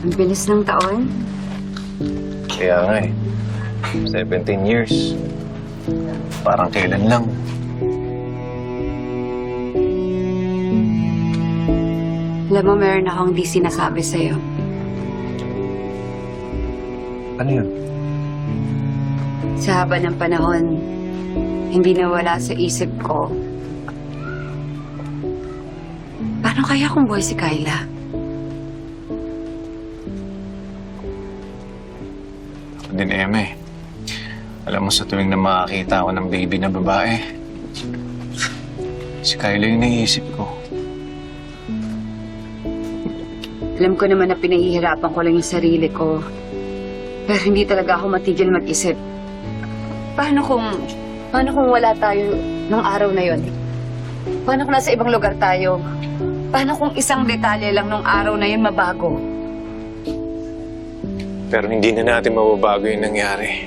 Ang bilis ng taon. Kaya nga eh. 17 years. Parang kailan lang. Alam mo, meron akong di sinasabi sa'yo. Ano yun? Sa haba ng panahon, hindi nawala sa isip ko. Paano kaya kung buhay si Kyla? Din, Eme. Alam mo, sa tuwing na makakita ako ng baby na babae, si Kyla yung naiisip ko. Alam ko naman na pinahihirapan ko lang yung sarili ko. Pero hindi talaga ako matigil mag-isip. Paano kung... Paano kung wala tayo ng araw na yon? Paano kung nasa ibang lugar tayo? Paano kung isang detalye lang nung araw na yun mabago? Pero hindi na natin mababago yung nangyari.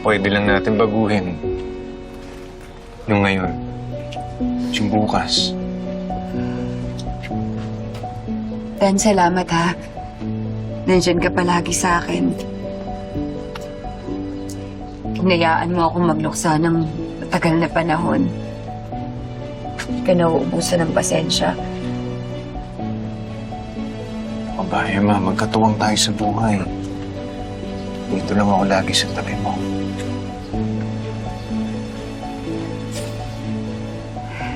Pwede lang natin baguhin. Yung ngayon. Yung bukas. Ben, salamat ha. Nandyan ka palagi sa akin. Hinayaan mo akong magluksa ng matagal na panahon. Hindi ka nauubusan ng pasensya. Ba, Emma, magkatuwang tayo sa buhay. Dito lang ako lagi sa tabi mo.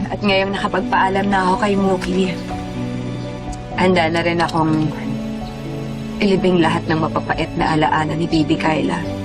At ngayong nakapagpaalam na ako kay Mookie, handa na rin akong ilibing lahat ng mapapait na alaala ni Baby Kyla.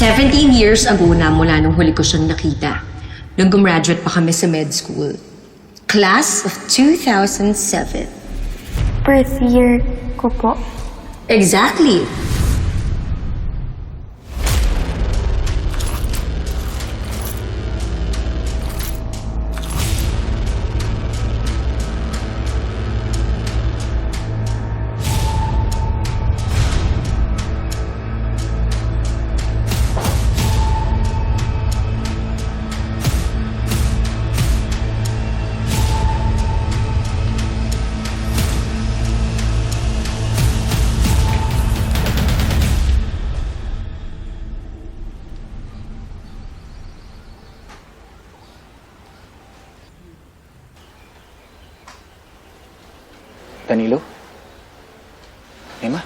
Seventeen years ago na mula nung huli ko siyang nakita. Nung gumraduate pa kami sa med school. Class of 2007. birth year ko po. Exactly. Danilo? Emma?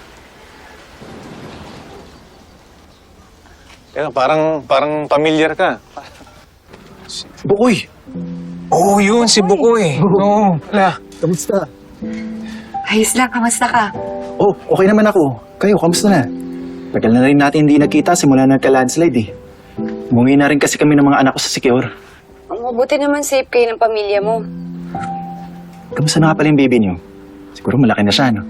Teka, parang, parang familiar ka. Bukoy! Oo, oh, yun, si Bukoy. Oo, wala. Kamusta? Ayos lang, kamusta ka? Oh, okay naman ako. Kayo, kamusta na? Tagal na rin natin hindi nagkita simula nagka-landslide eh. Umuwi na rin kasi kami ng mga anak ko sa Secure. Mabuti naman safe kayo ng pamilya mo. Kamusta na nga pala yung baby niyo? Siguro malaki na siya, no?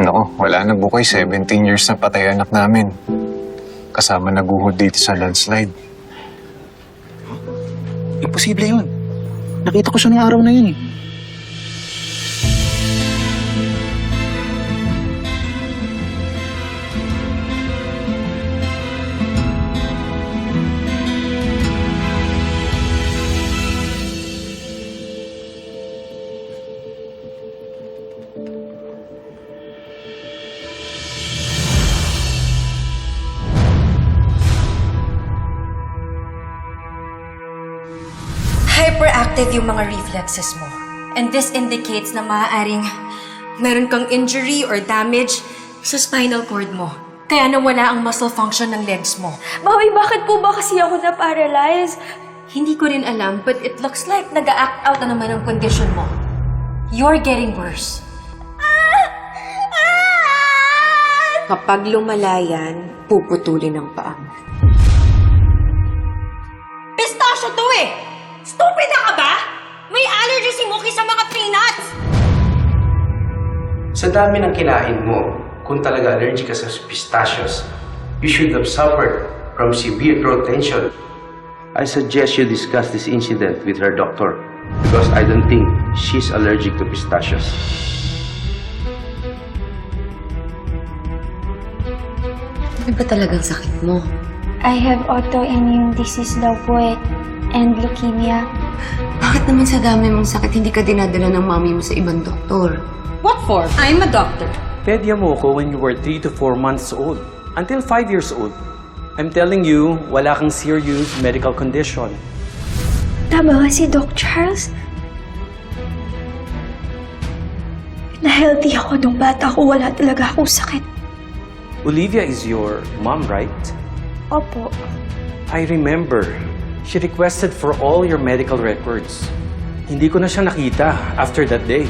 Nako, wala na Bukoy. 17 years na patay anak namin. Kasama naguhod dito sa landslide. Imposible yun. Nakita ko siya ng araw na yun eh. Active yung mga reflexes mo. And this indicates na maaaring meron kang injury or damage sa spinal cord mo. Kaya nawala ang muscle function ng legs mo. Mami, bakit po ba kasi ako na-paralyze? Hindi ko rin alam, but it looks like nag-act out na naman ang condition mo. You're getting worse. Kapag lumala yan, puputulin ang paa mo. Pistachio to eh! Stupid na ka allergy si Mookie sa mga peanuts! Sa dami ng kinain mo, kung talaga allergic ka sa pistachios, you should have suffered from severe throat tension. I suggest you discuss this incident with her doctor because I don't think she's allergic to pistachios. Ano ba talagang sakit mo? I have autoimmune disease daw po eh. And leukemia. Bakit naman sa dami mong sakit hindi ka dinadala ng mami mo sa ibang doktor? What for? I'm a doctor. Pedya mo ko when you were 3 to 4 months old. Until 5 years old. I'm telling you, wala kang serious medical condition. Tama nga si Doc Charles. Na-healthy ako nung bata ko. Wala talaga akong sakit. Olivia is your mom, right? Opo. I remember. She requested for all your medical records. Hindi ko na siya nakita after that day.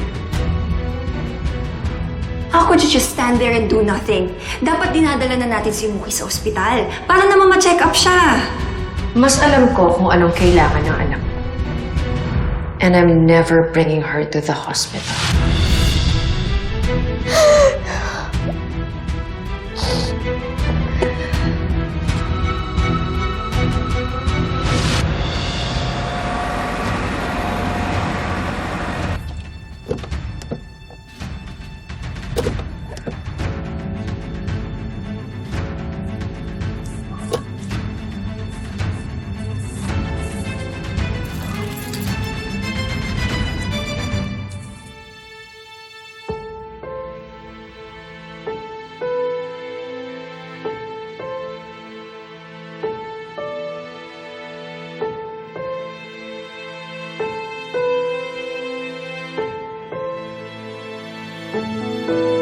How could you just stand there and do nothing? Dapat dinadala na natin si Mookie sa ospital para naman ma-check up siya. Mas alam ko kung anong kailangan ng anak. And I'm never bringing her to the hospital. Mookie,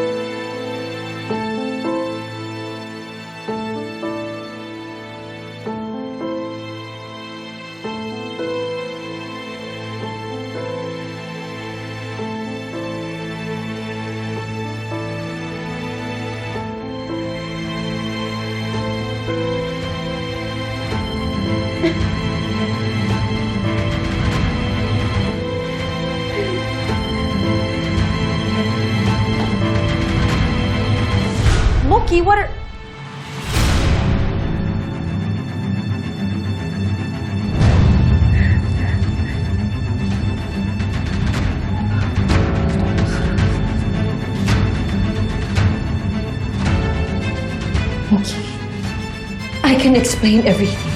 can explain everything.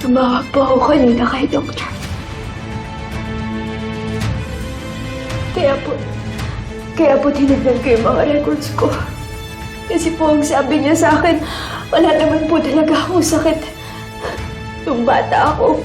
Tumawag po ako kanina kay Charles. Kaya po, kaya po tinignan ko yung mga records ko. Kasi po ang sabi niya sa akin, wala naman po talaga akong sakit. Nung bata ako,